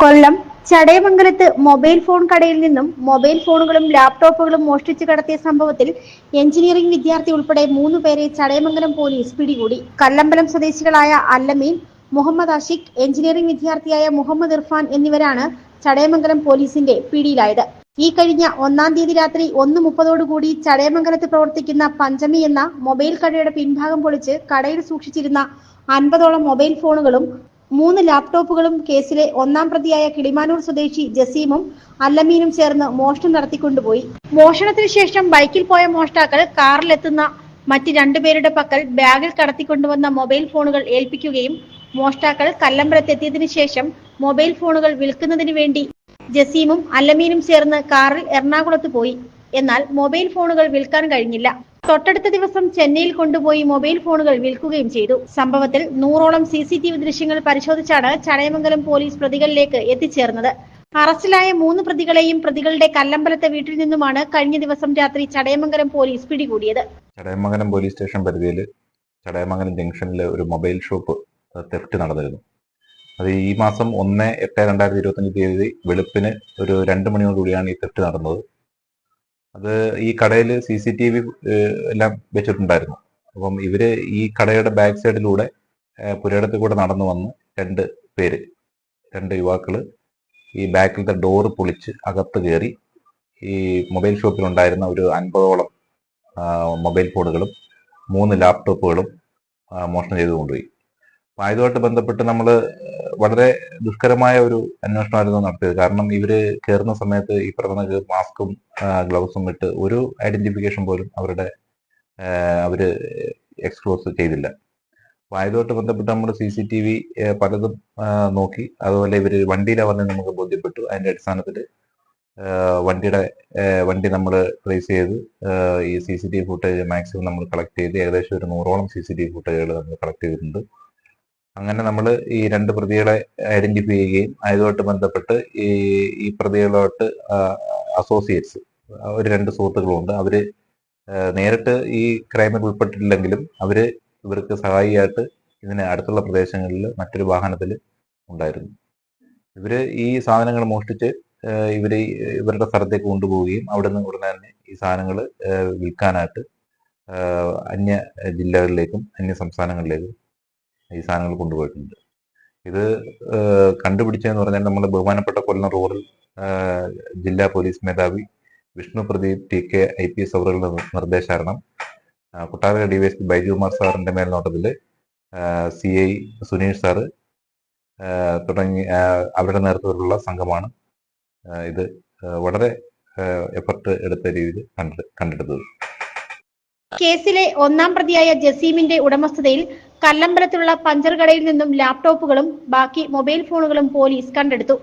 കൊല്ലം. ചടയമംഗലത്ത് mobile phone കടയിൽ നിന്നും mobile ഫോണുകളും ലാപ്ടോപ്പുകളും മോഷ്ടിച്ചു കടത്തിയ സംഭവത്തിൽ എഞ്ചിനീയറിംഗ് വിദ്യാർത്ഥി ഉൾപ്പെടെ മൂന്ന് പേരെ ചടയമംഗലം പോലീസ് പിടികൂടി. കല്ലമ്പലം സ്വദേശികളായ അല്ലമീൻ മുഹമ്മദ് ആഷിഖ് എഞ്ചിനീയറിംഗ് വിദ്യാർത്ഥിയായ മുഹമ്മദ് ഇർഫാൻ എന്നിവരാണ് ചടയമംഗലം പോലീസിന്റെ പിടിയിലായത്. ഈ കഴിഞ്ഞ ഒന്നാം തീയതി രാത്രി ഒന്ന് മുപ്പതോടുകൂടി ചടയമംഗലത്ത് പ്രവർത്തിക്കുന്ന പഞ്ചമി എന്ന മൊബൈൽ കടയുടെ പിൻഭാഗം പൊളിച്ച് കടയിൽ സൂക്ഷിച്ചിരുന്ന അൻപതോളം മൊബൈൽ ഫോണുകളും മൂന്ന് ലാപ്ടോപ്പുകളും കേസിലെ ഒന്നാം പ്രതിയായ കിളിമാനൂർ സ്വദേശി ജസീമും അല്ലമീനും ചേർന്ന് മോഷണം നടത്തിക്കൊണ്ടുപോയി. മോഷണത്തിന് ശേഷം ബൈക്കിൽ പോയ മോഷ്ടാക്കൾ കാറിലെത്തുന്ന മറ്റ് രണ്ടുപേരുടെ പക്കൽ ബാഗിൽ കടത്തിക്കൊണ്ടുവന്ന മൊബൈൽ ഫോണുകൾ ഏൽപ്പിക്കുകയും മോഷ്ടാക്കൾ കല്ലമ്പലത്തെത്തിയതിനു ശേഷം മൊബൈൽ ഫോണുകൾ വിൽക്കുന്നതിന് വേണ്ടി ജസീമും അല്ലമീനും ചേർന്ന് കാറിൽ എറണാകുളത്ത് പോയി. എന്നാൽ മൊബൈൽ ഫോണുകൾ വിൽക്കാൻ കഴിഞ്ഞില്ല. തൊട്ടടുത്ത ദിവസം ചെന്നൈയിൽ കൊണ്ടുപോയി മൊബൈൽ ഫോണുകൾ വിൽക്കുകയും ചെയ്തു. സംഭവത്തിൽ നൂറോളം സി സി ടി വി ദൃശ്യങ്ങൾ പരിശോധിച്ചാണ് ചടയമംഗലം പോലീസ് പ്രതികളിലേക്ക് എത്തിച്ചേർന്നത്. അറസ്റ്റിലായ മൂന്ന് പ്രതികളെയും പ്രതികളുടെ കല്ലമ്പലത്തെ വീട്ടിൽ നിന്നുമാണ് കഴിഞ്ഞ ദിവസം രാത്രി ചടയമംഗലം പോലീസ് പിടികൂടിയത്. ചടയമംഗലം പോലീസ് സ്റ്റേഷൻ പരിധിയിൽ ചടയമംഗലം ജംഗ്ഷനിലെ ഒരു മൊബൈൽ ഷോപ്പ് തെഫ്റ്റ് നടന്നിരുന്നു. അത് ഈ മാസം ഒന്ന് എട്ട് രണ്ടായിരത്തി ഇരുപത്തഞ്ച് തീയതി വെളുപ്പിന് ഒരു രണ്ട് മണിയോടുകൂടിയാണ് ഈ തെഫ്റ്റ് നടന്നത്. അത് ഈ കടയിൽ സി സി ടി വി എല്ലാം വെച്ചിട്ടുണ്ടായിരുന്നു. അപ്പം ഇവർ ഈ കടയുടെ ബാക്ക് സൈഡിലൂടെ പുരയിടത്തിൽ കൂടെ നടന്നു വന്ന് രണ്ട് പേര് രണ്ട് യുവാക്കൾ ഈ ബാക്കിലത്തെ ഡോറ് പൊളിച്ച് അകത്ത് കയറി ഈ മൊബൈൽ ഷോപ്പിലുണ്ടായിരുന്ന ഒരു അൻപതോളം മൊബൈൽ ഫോണുകളും മൂന്ന് ലാപ്ടോപ്പുകളും മോഷണം ചെയ്തു കൊണ്ടുപോയി അപ്പൊ ബന്ധപ്പെട്ട് നമ്മൾ വളരെ ദുഷ്കരമായ ഒരു അന്വേഷണമായിരുന്നു നടത്തിയത്. കാരണം ഇവർ കയറുന്ന സമയത്ത് ഈ പറഞ്ഞ മാസ്കും ഗ്ലൗസും ഇട്ട് ഒരു ഐഡന്റിഫിക്കേഷൻ പോലും അവരുടെ അവർ എക്സ്ക്ലോസ് ചെയ്തില്ല. അപ്പൊ ആയതുമായിട്ട് ബന്ധപ്പെട്ട് നമ്മൾ സി സി ടി വി പലതും നോക്കി. അതുപോലെ ഇവർ വണ്ടിയിലാണ് നമുക്ക് ബോധ്യപ്പെട്ടു. അതിന്റെ അടിസ്ഥാനത്തിൽ വണ്ടിയുടെ വണ്ടി നമ്മൾ ട്രേസ് ചെയ്ത് ഈ C C T V footage maximum നമ്മൾ കളക്ട് ചെയ്ത് ഏകദേശം ഒരു നൂറോളം സി സി ടി വി ഫുട്ടേജുകൾ നമ്മൾ കളക്ട് ചെയ്തിട്ടുണ്ട്. അങ്ങനെ നമ്മൾ ഈ രണ്ട് പ്രതികളെ ഐഡന്റിഫൈ ചെയ്യുകയും അതുമായിട്ട് ബന്ധപ്പെട്ട് ഈ ഈ പ്രതികളോട്ട് അസോസിയേറ്റ്സ് ഒരു രണ്ട് സുഹൃത്തുക്കളുണ്ട്. അവർ നേരിട്ട് ഈ ക്രൈമിൽ ഉൾപ്പെട്ടിട്ടില്ലെങ്കിലും അവർ ഇവർക്ക് സഹായിയായിട്ട് ഇതിന് അടുത്തുള്ള പ്രദേശങ്ങളിൽ മറ്റൊരു വാഹനത്തിൽ ഉണ്ടായിരുന്നു. ഇവർ ഈ സാധനങ്ങൾ മോഷ്ടിച്ച് ഇവർ ഇവരുടെ സ്ഥലത്തേക്ക് കൊണ്ടുപോവുകയും അവിടെ നിന്ന് ഉടനെ തന്നെ ഈ സാധനങ്ങൾ വിൽക്കാനായിട്ട് അന്യ ജില്ലകളിലേക്കും അന്യ സംസ്ഥാനങ്ങളിലേക്കും ഈ സാധനങ്ങൾ കൊണ്ടുപോയിട്ടുണ്ട്. ഇത് കണ്ടുപിടിച്ചതെന്ന് പറഞ്ഞാൽ നമ്മൾ ബഹുമാനപ്പെട്ട കൊല്ലം റൂറൽ ജില്ലാ പോലീസ് മേധാവി Vishnu Pradeep T K I P S അവറുകളുടെ നിർദ്ദേശാരണം. ആഹ് കൊട്ടാരക്കര ബൈജു ബൈജുകുമാർ സാറിന്റെ മേൽനോട്ടത്തിൽ സി ഐ സുനീഷ് സാറ് തുടങ്ങി അവരുടെ നേതൃത്വത്തിലുള്ള സംഘമാണ് ഇത് വളരെ എഫർട്ട് എടുത്ത രീതിയിൽ കണ്ടെ കണ്ടെടുത്തത്. കേസിലെ ഒന്നാം പ്രതിയായ ജസീമിന്റെ ഉടമസ്ഥതയിൽ കല്ലമ്പലത്തുള്ള പഞ്ചർ കടയിൽ നിന്നും ലാപ്ടോപ്പുകളും ബാക്കി മൊബൈൽ ഫോണുകളും പോലീസ് കണ്ടെടുത്തു.